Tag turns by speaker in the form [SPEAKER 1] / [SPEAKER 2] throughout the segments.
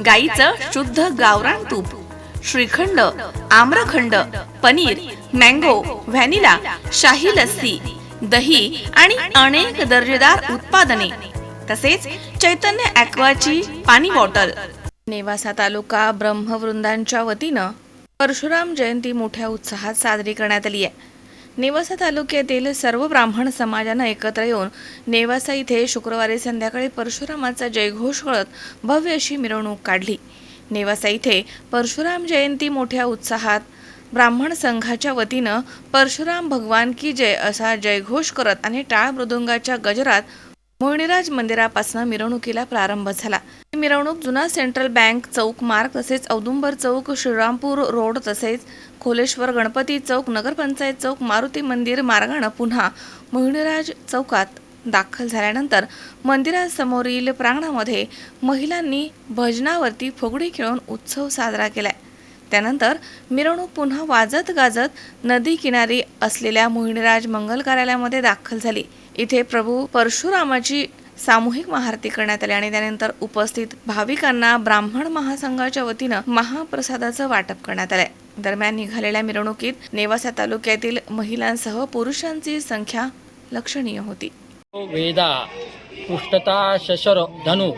[SPEAKER 1] गाईचं शुद्ध गावरान तूप श्रीखंड आम्रखंड पनीर मँगो व्हॅनिला शाही लस्सी दही आणि अनेक दर्जेदार उत्पादने. तसेच चैतन्य ॲक्वाची पाणी बॉटल. नेवासा तालुका ब्रह्मवृंदांच्या वतीनं परशुराम जयंती मोठ्या उत्साहात साजरी करण्यात आली आहे. नेवासा तालुक्यातील सर्व ब्राह्मण समाजानं एकत्र येऊन नेवासा इथे शुक्रवारी संध्याकाळी परशुरामाचा जयघोष कळत भव्य अशी मिरवणूक काढली. नेवासा इथे परशुराम जयंती मोठ्या उत्साहात ब्राह्मण संघाच्या वतीनं परशुराम भगवान की जय असा जयघोष करत आणि टाळ मृदुंगाच्या गजरात मोहिनीराज मंदिरापासून मिरवणुकीला प्रारंभ झाला. मिरवणूक जुना सेंट्रल बँक चौक मार्ग तसेच औदुंबर चौक श्रीरामपूर रोड तसेच खोलेश्वर गणपती चौक नगरपंचायत चौक मारुती मंदिर मार्गानं पुन्हा मोहिनीराज चौकात दाखल झाल्यानंतर मंदिरासमोरील प्रांगणामध्ये महिलांनी भजनावरती फुगडी खेळून उत्सव साजरा केलाय. त्यानंतर मिरवणूक पुन्हा वाजत गाजत नदी किनारी असलेल्या मोहिनीराज मंगल कार्यालयामध्ये दाखल झाली. इथे प्रभू परशुरामाची सामूहिक महाआरती करण्यात आली आणि त्यानंतर उपस्थित भाविकांना ब्राह्मण महासंघाच्या वतीनं महाप्रसादाचं वाटप करण्यात आलंय. दरम्यान निघालेल्या मिरवणुकीत नेवासा तालुक्यातील महिलांसह पुरुषांची संख्या लक्षणीय होती.
[SPEAKER 2] वेदा पृष्ठता शशर धनु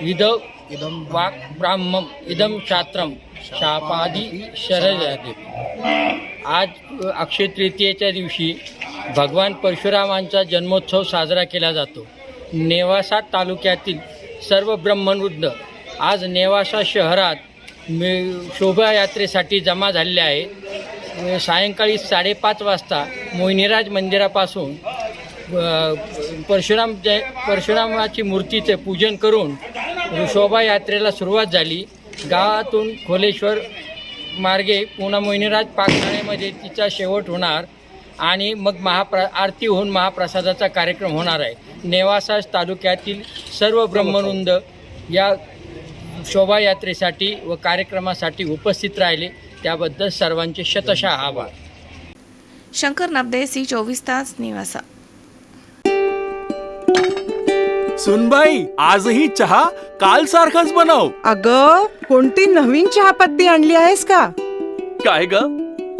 [SPEAKER 2] इद इदं वाक् ब्राह्मम इदं शास्त्रम शापादी शरदे आज अक्षय तृतीयेच्या दिवशी भगवान परशुरामांचा जन्मोत्सव साजरा केला जातो. नेवासा तालुक्यातील सर्व ब्रह्मवृद्ध आज नेवासा शहरात मे शोभायात्रेसाठी जमा झालेले आहेत सायंकाळी साडेपाच वाजता मोहिनीराज मंदिरापासून परशुराम जय परशुरामाची मूर्तीचे पूजन करून शोभायात्रेला सुरुवात झाली. गावातून खोलेश्वर मार्गे पुन्हा मोहिनीराज पाकशाळेमध्ये तिचा शेवट होणार. आणि मग महाप्र आरती होऊन महाप्रसादाचा कार्यक्रम होणार आहे. नेवासा तालुक्यातील सर्व ब्रह्मवृंद या शोभायात्रेसाठी व कार्यक्रमासाठी उपस्थित राहिले. त्याबद्दल सर्वांचे शतशः आभार.
[SPEAKER 1] शंकर नाबदे सी चोवीस तास निवासा.
[SPEAKER 3] सुनबाई आजही चहा काल सारखाच बनव.
[SPEAKER 4] अग कोणती नवीन चहापत्ती आणली आहेस का?
[SPEAKER 3] काय ग?